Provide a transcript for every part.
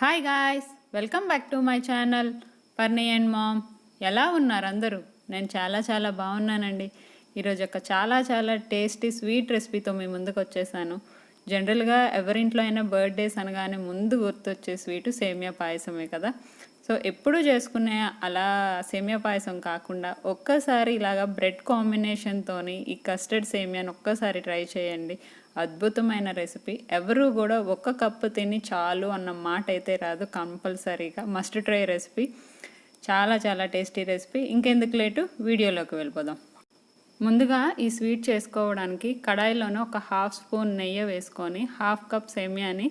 Hi guys welcome back to my channel Parni and mom ఎలా ఉన్నారు అందరూ? నేను చాలా చాలా బాగున్నానండి. ఈరోజు ఒక చాలా చాలా టేస్టీ స్వీట్ రెసిపీతో మీ ముందుకు వచ్చేసాను. జనరల్గా ఎవరింట్లో అయినా బర్త్డేస్ అనగానే ముందు గుర్తొచ్చే స్వీటు సేమియా పాయసమే కదా. సో ఎప్పుడు చేసుకునే అలా సేమియా పాయసం కాకుండా ఒక్కసారి ఇలాగా బ్రెడ్ కాంబినేషన్తోని ఈ కస్టర్డ్ సేమియాని ఒక్కసారి ట్రై చేయండి. అద్భుతమైన రెసిపీ ఎవరు కూడా ఒక్క కప్పు తిని చాలు అన్న మాట అయితే రాదు కంపల్సరీగా. మస్ట్ ట్రై రెసిపీ చాలా చాలా టేస్టీ రెసిపీ ఇంకెందుకు లేటు? వీడియోలోకి వెళ్ళిపోదాం. ముందుగా ఈ స్వీట్ చేసుకోవడానికి కడాయిలోనే ఒక హాఫ్ స్పూన్ నెయ్యి వేసుకొని హాఫ్ కప్ సేమియాని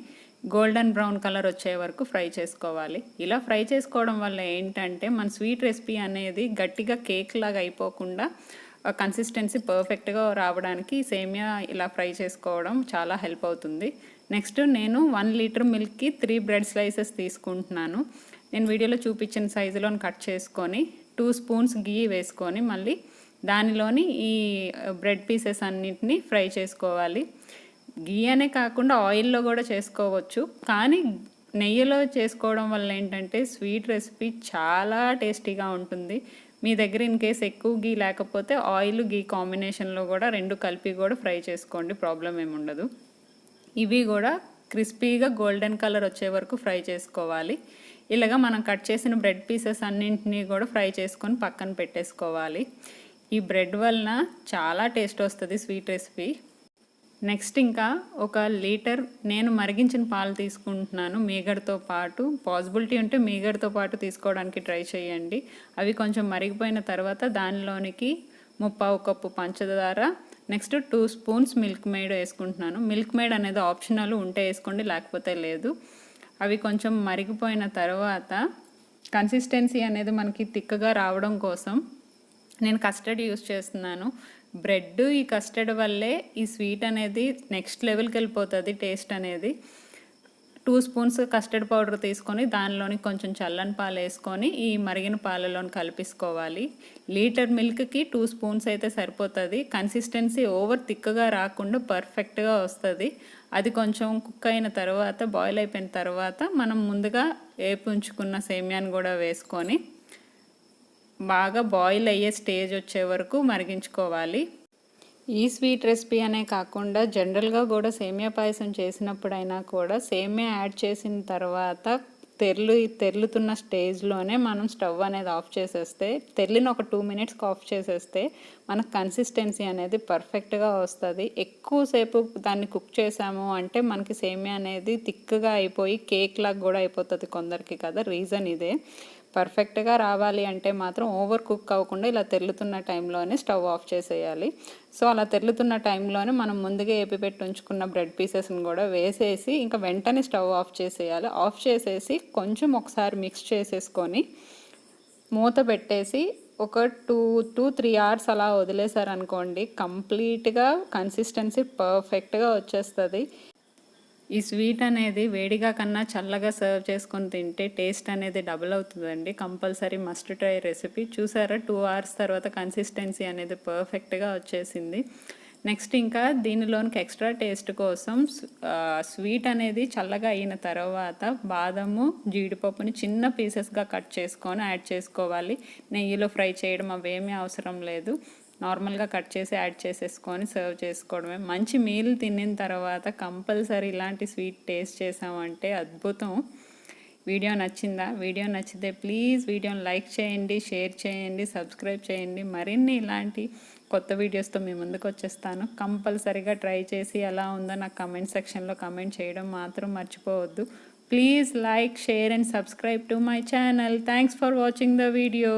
గోల్డెన్ బ్రౌన్ కలర్ వచ్చే వరకు ఫ్రై చేసుకోవాలి. ఇలా ఫ్రై చేసుకోవడం వల్ల ఏంటంటే మన స్వీట్ రెసిపీ అనేది గట్టిగా కేక్ లాగా అయిపోకుండా కన్సిస్టెన్సీ పర్ఫెక్ట్గా రావడానికి సేమియా ఇలా ఫ్రై చేసుకోవడం చాలా హెల్ప్ అవుతుంది. నెక్స్ట్ నేను వన్ లీటర్ మిల్క్కి త్రీ బ్రెడ్ స్లైసెస్ తీసుకుంటున్నాను. నేను వీడియోలో చూపించిన సైజులో కట్ చేసుకొని టూ స్పూన్స్ గీ వేసుకొని మళ్ళీ దానిలోని ఈ బ్రెడ్ పీసెస్ అన్నిటిని ఫ్రై చేసుకోవాలి. గీ అనే కాకుండా ఆయిల్లో కూడా చేసుకోవచ్చు. కానీ నెయ్యిలో చేసుకోవడం వల్ల ఏంటంటే స్వీట్ రెసిపీ చాలా టేస్టీగా ఉంటుంది. మీ దగ్గర ఇన్ కేస్ ఎక్కువ గీ లేకపోతే ఆయిల్ గీ కాంబినేషన్లో కూడా రెండు కలిపి కూడా ఫ్రై చేసుకోండి ప్రాబ్లం ఏమి ఉండదు. ఇవి కూడా క్రిస్పీగా గోల్డెన్ కలర్ వచ్చే వరకు ఫ్రై చేసుకోవాలి. ఇలాగా మనం కట్ చేసిన బ్రెడ్ పీసెస్ అన్నింటినీ కూడా ఫ్రై చేసుకొని పక్కన పెట్టేసుకోవాలి. ఈ బ్రెడ్ వలన చాలా టేస్ట్ వస్తుంది స్వీట్ రెసిపీ నెక్స్ట్ ఇంకా ఒక లీటర్ నేను మరిగించిన పాలు తీసుకుంటున్నాను మీగడతో పాటు. పాసిబిలిటీ ఉంటే మీగడతో పాటు తీసుకోవడానికి ట్రై చేయండి. అవి కొంచెం మరిగిపోయిన తర్వాత దానిలోనికి ముప్పావు కప్పు పంచదార next two spoons Milkmaid వేసుకుంటున్నాను. మిల్క్ మేడ్ అనేది ఆప్షనల్ ఉంటే వేసుకోండి లేకపోతే లేదు. అవి కొంచెం మరిగిపోయిన తర్వాత కన్సిస్టెన్సీ అనేది మనకి తిక్కగా రావడం కోసం నేను కస్టర్డ్ యూస్ చేస్తున్నాను. బ్రెడ్ ఈ కస్టర్డ్ వల్లే ఈ స్వీట్ అనేది నెక్స్ట్ లెవెల్కి వెళ్ళిపోతుంది టేస్ట్ అనేది. టూ స్పూన్స్ కస్టర్డ్ పౌడర్ తీసుకొని దానిలోని కొంచెం చల్లని పాలు వేసుకొని ఈ మరిగిన పాలలోని కలిపేసుకోవాలి. లీటర్ మిల్క్కి టూ స్పూన్స్ అయితే సరిపోతుంది. కన్సిస్టెన్సీ ఓవర్ థిక్గా రాకుండా పర్ఫెక్ట్గా వస్తుంది. అది కొంచెం కుక్ అయిన తర్వాత బాయిల్ అయిపోయిన తర్వాత మనం ముందుగా వేపు ఉంచుకున్న సేమియాని కూడా వేసుకొని బాగా బాయిల్ అయ్యే స్టేజ్ వచ్చే వరకు మరిగించుకోవాలి. ఈ స్వీట్ రెసిపీ అనే కాకుండా జనరల్గా కూడా సేమియా పాయసం చేసినప్పుడైనా కూడా సేమియా యాడ్ చేసిన తర్వాత తెర్లు తెర్లుతున్న స్టేజ్లోనే మనం స్టవ్ అనేది ఆఫ్ చేసేస్తే తెర్లిన ఒక టూ మినిట్స్కి ఆఫ్ చేసేస్తే మనకు కన్సిస్టెన్సీ అనేది పర్ఫెక్ట్గా వస్తుంది. ఎక్కువసేపు దాన్ని కుక్ చేసాము అంటే మనకి సేమియా అనేది థిక్గా అయిపోయి కేక్ లాగా కూడా అయిపోతుంది కొందరికి కదా రీజన్ ఇదే. పర్ఫెక్ట్గా రావాలి అంటే మాత్రం ఓవర్ కుక్ అవ్వకుండా ఇలా తెల్లుతున్న టైంలోనే స్టవ్ ఆఫ్ చేసేయాలి. సో అలా తెల్లుతున్న టైంలోనే మనం ముందుగా ఏపి పెట్టి ఉంచుకున్న బ్రెడ్ పీసెస్ని కూడా వేసేసి ఇంకా వెంటనే స్టవ్ ఆఫ్ చేసేయాలి. ఆఫ్ చేసేసి కొంచెం ఒకసారి మిక్స్ చేసేసుకొని మూత పెట్టేసి ఒక టూ టూ త్రీ అవర్స్ అలా వదిలేసారనుకోండి కంప్లీట్గా కన్సిస్టెన్సీ పర్ఫెక్ట్గా వచ్చేస్తుంది. ఈ స్వీట్ అనేది వేడిగా కన్నా చల్లగా సర్వ్ చేసుకొని తింటే టేస్ట్ అనేది డబుల్ అవుతుందండి. Compulsory must try recipe. చూసారా? టూ అవర్స్ తర్వాత కన్సిస్టెన్సీ అనేది పర్ఫెక్ట్గా వచ్చేసింది. నెక్స్ట్ ఇంకా దీనిలోనికి ఎక్స్ట్రా టేస్ట్ కోసం స్వీట్ అనేది చల్లగా అయిన తర్వాత బాదము జీడిపప్పుని చిన్న పీసెస్గా కట్ చేసుకొని యాడ్ చేసుకోవాలి. నెయ్యిలో ఫ్రై చేయడం అవేమీ అవసరం లేదు. నార్మల్గా కట్ చేసి యాడ్ చేసేసుకొని సర్వ్ చేసుకోవడమే. మంచి మీల్ తినిన తర్వాత కంపల్సరీ ఇలాంటి స్వీట్ టేస్ట్ చేసామంటే అద్భుతం. వీడియో నచ్చిందా? వీడియో నచ్చితే ప్లీజ్ వీడియోని లైక్ చేయండి షేర్ చేయండి సబ్స్క్రైబ్ చేయండి. మరిన్ని ఇలాంటి కొత్త వీడియోస్తో మీ ముందుకు వచ్చేస్తాను. కంపల్సరీగా ట్రై చేసి ఎలా ఉందో నాకు కమెంట్ సెక్షన్లో కమెంట్ చేయడం మాత్రం మర్చిపోవద్దు. Please like share and subscribe to my channel. Thanks for watching the video.